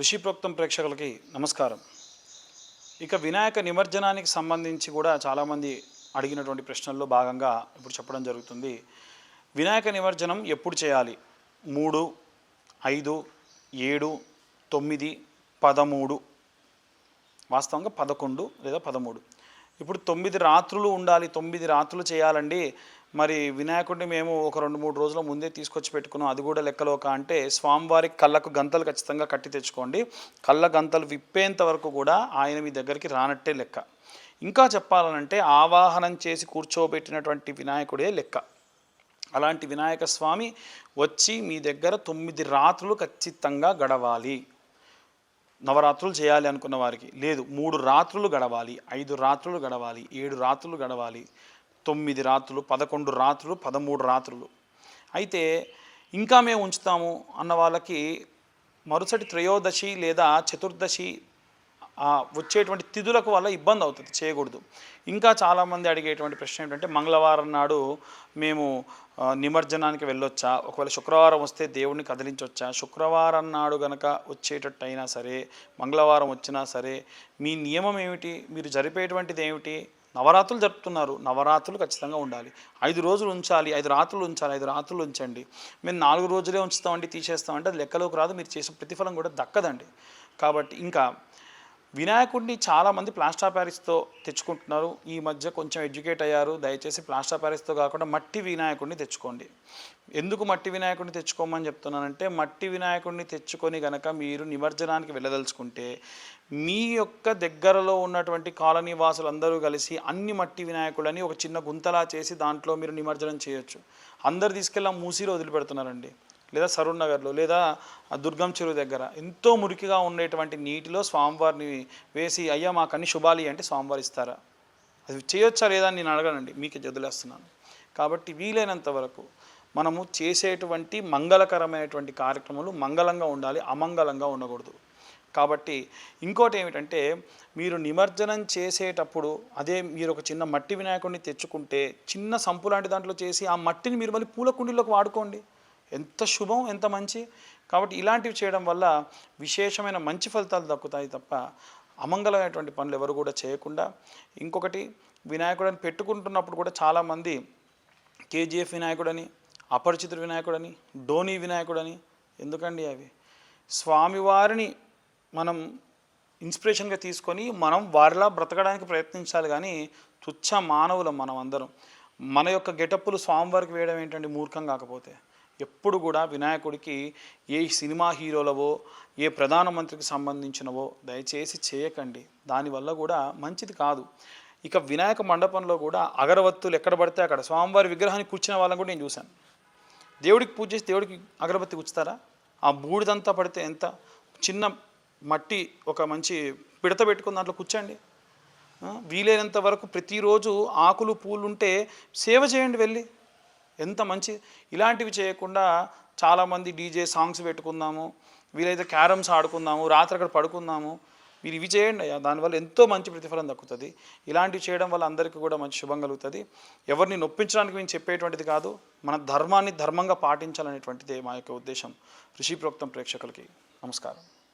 ఋషిప్రోక్తం ప్రేక్షకులకి నమస్కారం. ఇక వినాయక నిమజ్జనానికి సంబంధించి కూడా చాలామంది అడిగినటువంటి ప్రశ్నల్లో భాగంగా ఇప్పుడు చెప్పడం జరుగుతుంది. వినాయక నిమజ్జనం ఎప్పుడు చేయాలి? మూడు ఐదు ఏడు తొమ్మిది పదమూడు. వాస్తవంగా పదకొండు లేదా పదమూడు. ఇప్పుడు తొమ్మిది రాత్రులు ఉండాలి తొమ్మిది రాత్రులు చేయాలండి. మరి వినాయకుడిని మేము ఒక రెండు మూడు రోజుల ముందే తీసుకొచ్చి పెట్టుకున్నాం. అది కూడా లెక్కలోక అంటే స్వామివారికి కళ్ళకు గంతలు ఖచ్చితంగా కట్టి తెచ్చుకోండి. కళ్ళ గంతలు విప్పేంత వరకు కూడా ఆయన మీ దగ్గరికి రానట్టే లెక్క. ఇంకా చెప్పాలనంటే ఆవాహనం చేసి కూర్చోబెట్టినటువంటి వినాయకుడే లెక్క. అలాంటి వినాయక స్వామి వచ్చి మీ దగ్గర తొమ్మిది రాత్రులు ఖచ్చితంగా గడవాలి. నవరాత్రులు చేయాలి అనుకున్న వారికి. లేదు మూడు రాత్రులు గడవాలి ఐదు రాత్రులు గడవాలి ఏడు రాత్రులు గడవాలి. తొమ్మిది రాత్రులు పదకొండు రాత్రులు పదమూడు రాత్రులు. అయితే ఇంకా మేము ఉంచుతాము అన్న వాళ్ళకి మరుసటి త్రయోదశి లేదా చతుర్దశి వచ్చేటువంటి తిథులకు వల్ల ఇబ్బంది అవుతుంది చేయకూడదు. ఇంకా చాలామంది అడిగేటువంటి ప్రశ్న ఏంటంటే మంగళవారం నాడు మేము నిమజ్జనానికి వెళ్ళొచ్చా? ఒకవేళ శుక్రవారం వస్తే దేవుడిని కదిలించవచ్చా శుక్రవారం నాడు గనక వచ్చేటట్టు అయినా సరే మంగళవారం వచ్చినా సరే మీ నియమం ఏమిటి? మీరు జరిపేటువంటిది ఏమిటి? నవరాత్రులు జరుపుతున్నారు. నవరాత్రులు ఖచ్చితంగా ఉండాలి. ఐదు రోజులు ఉంచాలి. ఐదు రాత్రులు ఉంచాలి. ఐదు రాత్రులు ఉంచండి. మేము నాలుగు రోజులే ఉంచుతామండి తీసేస్తామంటే అది లెక్కలోకి రాదు. మీరు చేసే ప్రతిఫలం కూడా దక్కదండి. కాబట్టి ఇంకా వినాయకుడిని చాలామంది ప్లాస్టర్ ప్యారిస్తో తెచ్చుకుంటున్నారు. ఈ మధ్య కొంచెం ఎడ్యుకేట్ అయ్యారు. దయచేసి ప్లాస్టర్ ప్యారిస్తో కాకుండా మట్టి వినాయకుడిని తెచ్చుకోండి. ఎందుకు మట్టి వినాయకుడిని తెచ్చుకోమని చెప్తున్నానంటే మట్టి వినాయకుడిని తెచ్చుకొని గనక మీరు నిమజ్జనానికి వెళ్ళదలుచుకుంటే మీ యొక్క దగ్గరలో ఉన్నటువంటి కాలనీ వాసులందరూ కలిసి అన్ని మట్టి వినాయకులని ఒక చిన్న గుంతలా చేసి దాంట్లో మీరు నిమజ్జనం చేయొచ్చు. అందరు తీసుకెళ్ళి ఆ వదిలిపెడుతున్నారండి. లేదా సరూర్ నగర్లో లేదా దుర్గం చెరువు దగ్గర ఎంతో మురికిగా ఉండేటువంటి నీటిలో స్వామివారిని వేసి అయ్యా మాకు అన్ని శుభాలి అంటే స్వామివారు ఇస్తారా? అది చేయొచ్చా లేదా అని నేను అడగనండి మీకే వదిలేస్తున్నాను. కాబట్టి వీలైనంత వరకు మనము చేసేటువంటి మంగళకరమైనటువంటి కార్యక్రమాలు మంగళంగా ఉండాలి అమంగళంగా ఉండకూడదు. కాబట్టి ఇంకోటి ఏమిటంటే మీరు నిమజ్జనం చేసేటప్పుడు అదే మీరు ఒక చిన్న మట్టి వినాయకుడిని తెచ్చుకుంటే చిన్న సంపు లాంటి దాంట్లో చేసి ఆ మట్టిని మీరు మళ్ళీ పూల కుండీలోకి వాడుకోండి. ఎంత శుభం ఎంత మంచి. కాబట్టి ఇలాంటివి చేయడం వల్ల విశేషమైన మంచి ఫలితాలు దక్కుతాయి తప్ప అమంగళమైనటువంటి పనులు ఎవరు కూడా చేయకుండా. ఇంకొకటి వినాయకుడని పెట్టుకుంటున్నప్పుడు కూడా చాలామంది కేజీఎఫ్ వినాయకుడని అపరిచితుడు వినాయకుడని డోనీ వినాయకుడని ఎందుకండి అవి? స్వామివారిని మనం ఇన్స్పిరేషన్గా తీసుకొని మనం వారిలా బ్రతకడానికి ప్రయత్నించాలి కానీ తుచ్చ మానవులం మనం అందరం మన యొక్క గెటప్పులు స్వామివారికి వేయడం ఏంటండి మూర్ఖం కాకపోతే? ఎప్పుడు కూడా వినాయకుడికి ఏ సినిమా హీరోలవో ఏ ప్రధానమంత్రికి సంబంధించినవో దయచేసి చేయకండి. దానివల్ల కూడా మంచిది కాదు. ఇక వినాయక మండపంలో కూడా అగరవత్తులు ఎక్కడ పడితే అక్కడ. స్వామివారి విగ్రహాన్ని కూర్చున్న వాళ్ళని కూడా నేను చూశాను. దేవుడికి పూజ చేసి దేవుడికి అగరబత్తి కూర్చుతారా? ఆ బూడిదంతా పడితే ఎంత? చిన్న మట్టి ఒక మంచి పిడత పెట్టుకుని దాంట్లో కూర్చోండి. వీలైనంత వరకు ప్రతిరోజు ఆకులు పూలు ఉంటే సేవ చేయండి వెళ్ళి. ఎంత మంచి ఇలాంటివి చేయకుండా చాలామంది డీజే సాంగ్స్ పెట్టుకుందాము వీలైతే క్యారమ్స్ ఆడుకుందాము రాత్రి అక్కడ పడుకుందాము. మీరు ఇవి చేయండి అయ్యా దానివల్ల ఎంతో మంచి ప్రతిఫలం దక్కుతుంది. ఇలాంటివి చేయడం వల్ల అందరికీ కూడా మంచి శుభం కలుగుతుంది. ఎవరిని నొప్పించడానికి మేము చెప్పేటువంటిది కాదు మన ధర్మాన్ని ధర్మంగా పాటించాలనేటువంటిదే మా యొక్క ఉద్దేశం. ఋషిప్రోక్తం ప్రేక్షకులకి నమస్కారం.